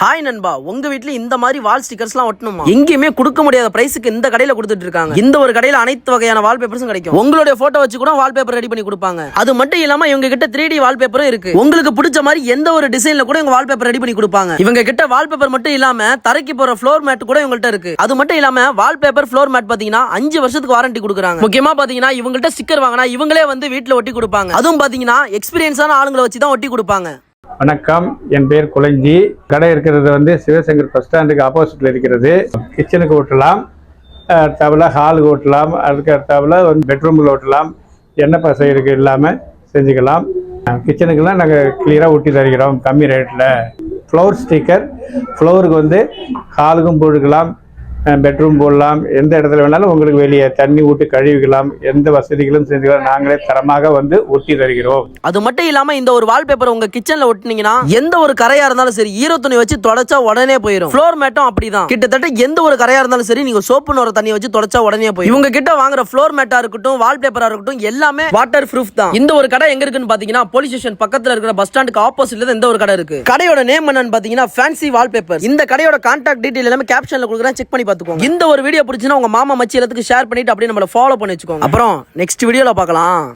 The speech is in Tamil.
ஹாய் நண்பா. உங்க வீட்ல இந்த மாதிரி வால் ஸ்டிக்கர்ஸ்லாம் ஒட்டணுமா? எங்கேயுமே கொடுக்க முடியாத பிரைஸுக்கு இந்த கடையில கொடுத்துட்டு இருக்காங்க. இந்த ஒரு கடையில அனைத்து வகையான வால்பேப்பர்ஸும் கிடைக்கும். உங்களுடைய போட்டோ வச்சு கூட வால்பேப்பர் ரெடி பண்ணி கொடுப்பாங்க. அது மட்டும் இல்லாம இவங்க கிட்ட த்ரீ டி வால்பேப்பரும் இருக்கு. உங்களுக்கு பிடிச்ச மாதிரி எந்த ஒரு டிசைன்ல கூட இவங்க வால்பேப்பர் ரெடி பண்ணி கொடுப்பாங்க. இவங்க கிட்ட வால்பேப்பர் மட்டும் இல்லாம தரைக்கு போற ஃப்ளோர் மேட் கூட இவங்கள்ட்ட இருக்கு. அது மட்டும் இல்லாம வால்பேப்பர் ஃப்ளோர் மேட் பாத்தீங்கன்னா அஞ்சு வருஷத்துக்கு வாரண்டி கொடுக்குறாங்க. முக்கியமா பாத்தீங்கன்னா இவங்கள்ட்ட ஸ்டிக்கர் வாங்கினா இவங்களே வந்து வீட்டுல ஒட்டி கொடுப்பாங்க. அதுவும் பாத்தீங்கன்னா எக்ஸ்பீரியன்ஸான ஆளுங்களை வச்சு தான் ஒட்டி கொடுப்பாங்க. வணக்கம். என் பேர் குலஞ்சி கடை இருக்கிறது வந்து சிவசங்கர் பஸ் ஸ்டாண்டுக்கு ஆப்போசிட்டில் இருக்கிறது. கிச்சனுக்கு ஓட்டலாம். அடுத்தாவில் ஹாலுக்கு ஓட்டலாம். அதுக்கு அடுத்தாவில் வந்து பெட்ரூமில் ஓட்டலாம். எண்ணெய் பசை இருக்கு இல்லாமல் செஞ்சுக்கலாம் கிச்சனுக்கெல்லாம் நாங்கள் கிளியராக ஊட்டி தருகிறோம். கம்மி ரேட்டில் ஃப்ளவர் ஸ்டிக்கர் ஃப்ளவருக்கு வந்து ஹாலுக்கும் போட்டுக்கலாம். பெட்ரூம் போடலாம். எந்த இடத்துல வேணாலும் உங்களுக்கு வெளியே தண்ணி ஊற்றி கழுவிக்கலாம். எந்த வசதிகளும் செஞ்சுக்கலாம் நாங்களே தரமாக வந்து ஒட்டி தருகிறோம். அது மட்டும் இல்லாம இந்த ஒரு வால்பேப்பர் உங்க கிச்சன்ல ஒட்டினீங்கன்னா எந்த ஒரு கரையா இருந்தாலும் சரி ஈர துணி வச்சு தொடச்சா உடனே போயிடும் ஃப்ளோர் மேட்டும் அப்படிதான். கிட்டத்தட்ட எந்த ஒரு கரையா இருந்தாலும் சரி நீங்க சோப்பு நோர தண்ணி வச்சு தொடச்சா உடனே போயிடும் இவங்க கிட்ட வாங்குற ஃப்ளோர் மேட்டா இருக்கட்டும் வால்பேப்பரா இருக்கட்டும் எல்லாமே வாட்டர் ப்ரூஃப் தான். இந்த ஒரு கடை எங்க இருக்குன்னு பாத்தீங்கன்னா போலீஸ் ஸ்டேஷன் பக்கத்துல இருக்கிற பஸ் ஸ்டாண்டுக்கு ஆப்போசிட்ல இந்த ஒரு கடை இருக்கு. கடையோட நேம் என்னன்னு பாத்தீங்கன்னா ஃபேன்சி வால்பேப்பர் இந்த கடையோட கான்டாக்ட் டீடைல் எல்லாமே கேப்ஷன்ல கொடுக்குறேன். செக் பண்ணி பாத்துக்கோங்க இந்த ஒரு வீடியோ பிடிச்சுன்னா உங்க மாமா மச்சி எல்லாத்துக்கும் ஷேர் பண்ணிட்டு அப்படியே நம்மள ஃபாலோ பண்ணி வச்சுக்கோங்க. அப்புறம் நெக்ஸ்ட் வீடியோல பார்க்கலாம்.